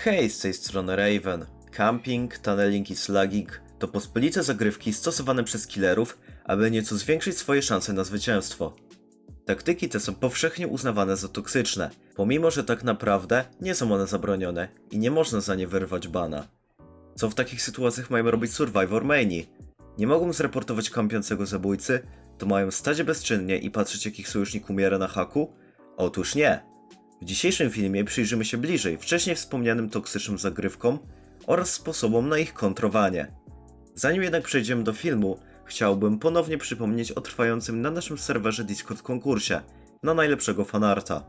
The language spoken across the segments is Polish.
Hej, z tej strony Raven. Camping, tunneling i slugging to pospolite zagrywki stosowane przez killerów, aby nieco zwiększyć swoje szanse na zwycięstwo. Taktyki te są powszechnie uznawane za toksyczne, pomimo że tak naprawdę nie są one zabronione i nie można za nie wyrwać bana. Co w takich sytuacjach mają robić Survivor Maini? Nie mogą zreportować kampiącego zabójcy, to mają stać bezczynnie i patrzeć jak ich sojusznik umiera na haku? Otóż nie. W dzisiejszym filmie przyjrzymy się bliżej wcześniej wspomnianym toksycznym zagrywkom oraz sposobom na ich kontrowanie. Zanim jednak przejdziemy do filmu, chciałbym ponownie przypomnieć o trwającym na naszym serwerze Discord konkursie na najlepszego fanarta.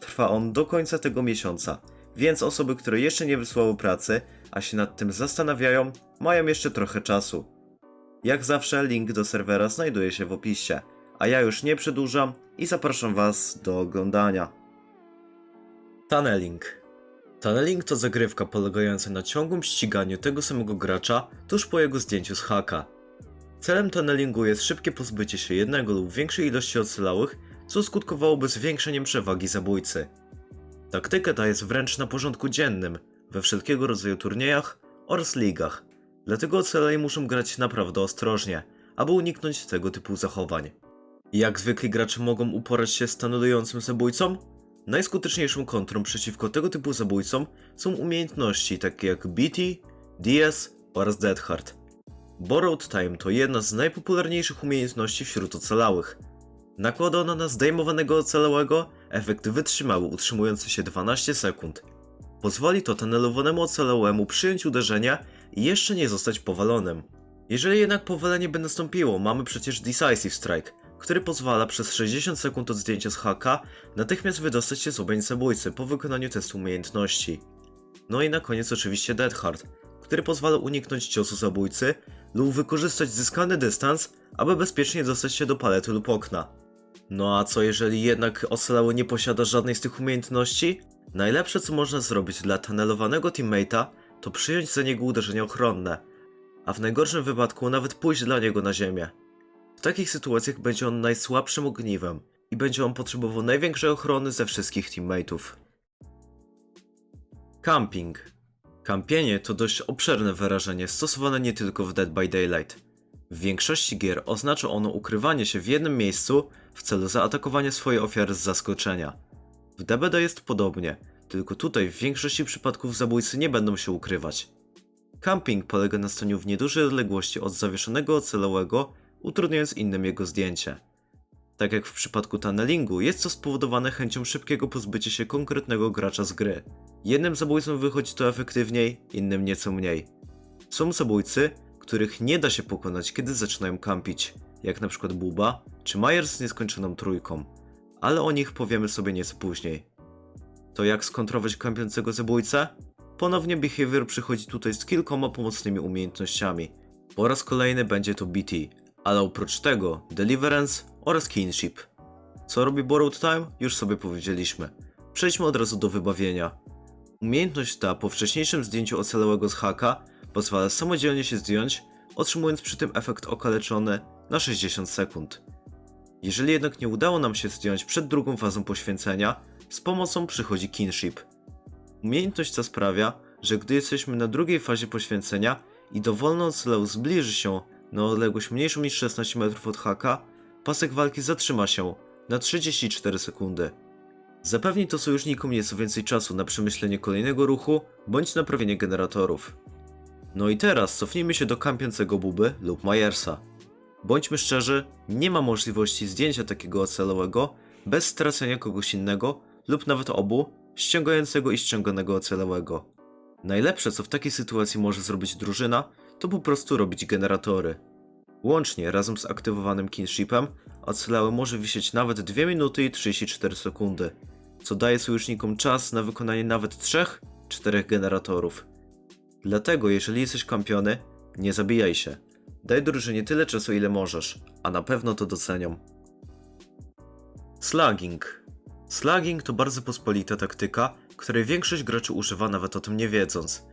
Trwa on do końca tego miesiąca, więc osoby, które jeszcze nie wysłały pracy, a się nad tym zastanawiają, mają jeszcze trochę czasu. Jak zawsze link do serwera znajduje się w opisie, a ja już nie przedłużam i zapraszam Was do oglądania. Tunneling. Tunneling to zagrywka polegająca na ciągłym ściganiu tego samego gracza tuż po jego zdjęciu z haka. Celem tunnelingu jest szybkie pozbycie się jednego lub większej ilości ocalałych, co skutkowałoby zwiększeniem przewagi zabójcy. Taktyka ta jest wręcz na porządku dziennym we wszelkiego rodzaju turniejach oraz ligach, dlatego ocaleni muszą grać naprawdę ostrożnie, aby uniknąć tego typu zachowań. Jak zwykli gracze mogą uporać się z tunnelującym zabójcą? Najskuteczniejszą kontrą przeciwko tego typu zabójcom są umiejętności takie jak BT, DS oraz Dead Hard. Borrowed Time to jedna z najpopularniejszych umiejętności wśród ocalałych. Nakłada ona na zdejmowanego ocalałego efekt wytrzymały utrzymujący się 12 sekund. Pozwoli to tunnelowanemu ocalałemu przyjąć uderzenia i jeszcze nie zostać powalonym. Jeżeli jednak powalenie by nastąpiło, mamy przecież Decisive Strike, który pozwala przez 60 sekund od zdjęcia z haka natychmiast wydostać się z objęć zabójcy po wykonaniu testu umiejętności. No i na koniec oczywiście Dead Hard, który pozwala uniknąć ciosu zabójcy lub wykorzystać zyskany dystans, aby bezpiecznie dostać się do palety lub okna. No a co jeżeli jednak ocalały nie posiada żadnej z tych umiejętności? Najlepsze co można zrobić dla tunnelowanego teammate'a to przyjąć za niego uderzenie ochronne, a w najgorszym wypadku nawet pójść dla niego na ziemię. Takich sytuacjach będzie on najsłabszym ogniwem i będzie on potrzebował największej ochrony ze wszystkich teammateów. Camping. Kampienie to dość obszerne wyrażenie stosowane nie tylko w Dead by Daylight. W większości gier oznacza ono ukrywanie się w jednym miejscu w celu zaatakowania swojej ofiary z zaskoczenia. W DBD jest podobnie, tylko tutaj w większości przypadków zabójcy nie będą się ukrywać. Camping polega na staniu w niedużej odległości od zawieszonego ocalałego, utrudniając innym jego zdjęcie. Tak jak w przypadku tunnelingu, jest to spowodowane chęcią szybkiego pozbycia się konkretnego gracza z gry. Jednym zabójcom wychodzi to efektywniej, innym nieco mniej. Są zabójcy, których nie da się pokonać, kiedy zaczynają kampić, jak na przykład Buba czy Myers z nieskończoną trójką, ale o nich powiemy sobie nieco później. To jak skontrować kampiącego zabójcę? Ponownie Behavior przychodzi tutaj z kilkoma pomocnymi umiejętnościami. Po raz kolejny będzie to BT, ale oprócz tego Deliverance oraz Kinship. Co robi Borrowed Time? Już sobie powiedzieliśmy. Przejdźmy od razu do wybawienia. Umiejętność ta po wcześniejszym zdjęciu ocalałego z haka pozwala samodzielnie się zdjąć, otrzymując przy tym efekt okaleczony na 60 sekund. Jeżeli jednak nie udało nam się zdjąć przed drugą fazą poświęcenia, z pomocą przychodzi Kinship. Umiejętność ta sprawia, że gdy jesteśmy na drugiej fazie poświęcenia i dowolny ocalały zbliży się na odległość mniejszą niż 16 metrów od haka, pasek walki zatrzyma się na 34 sekundy. Zapewni to sojusznikom nieco więcej czasu na przemyślenie kolejnego ruchu bądź naprawienie generatorów. No i teraz cofnijmy się do kampiącego Buby lub Myersa. Bądźmy szczerzy, nie ma możliwości zdjęcia takiego ocalałego bez stracenia kogoś innego lub nawet obu, ściągającego i ściąganego ocalałego. Najlepsze co w takiej sytuacji może zrobić drużyna, to po prostu robić generatory. Łącznie razem z aktywowanym kinshipem ocalały może wisieć nawet 2 minuty i 34 sekundy, co daje sojusznikom czas na wykonanie nawet 3-4 generatorów. Dlatego jeżeli jesteś kampiony, nie zabijaj się. Daj drużynie tyle czasu ile możesz, a na pewno to docenią. Slugging. Slugging to bardzo pospolita taktyka, której większość graczy używa nawet o tym nie wiedząc.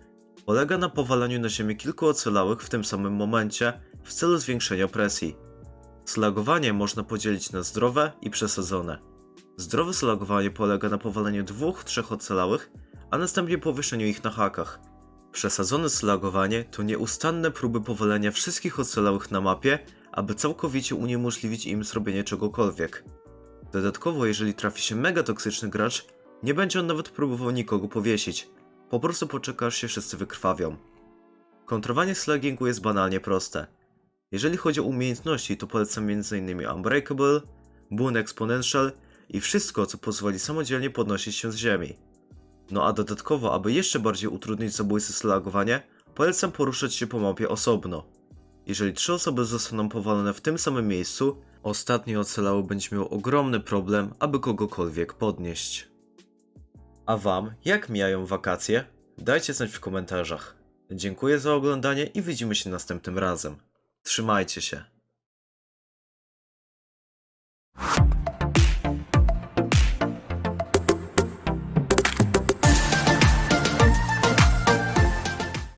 Polega na powalaniu na ziemię kilku ocalałych w tym samym momencie w celu zwiększenia presji. Slagowanie można podzielić na zdrowe i przesadzone. Zdrowe slagowanie polega na powaleniu dwóch, trzech ocalałych, a następnie powieszeniu ich na hakach. Przesadzone slagowanie to nieustanne próby powalenia wszystkich ocalałych na mapie, aby całkowicie uniemożliwić im zrobienie czegokolwiek. Dodatkowo, jeżeli trafi się mega toksyczny gracz, nie będzie on nawet próbował nikogo powiesić. Po prostu poczeka aż się wszyscy wykrwawią. Kontrowanie slaggingu jest banalnie proste. Jeżeli chodzi o umiejętności, to polecam m.in. Unbreakable, Boon Exponential i wszystko, co pozwoli samodzielnie podnosić się z ziemi. No a dodatkowo, aby jeszcze bardziej utrudnić zabójcy slagowanie, polecam poruszać się po mapie osobno. Jeżeli trzy osoby zostaną powalone w tym samym miejscu, ostatni ocalały będzie miał ogromny problem, aby kogokolwiek podnieść. A wam, jak mijają wakacje? Dajcie znać w komentarzach. Dziękuję za oglądanie i widzimy się następnym razem. Trzymajcie się.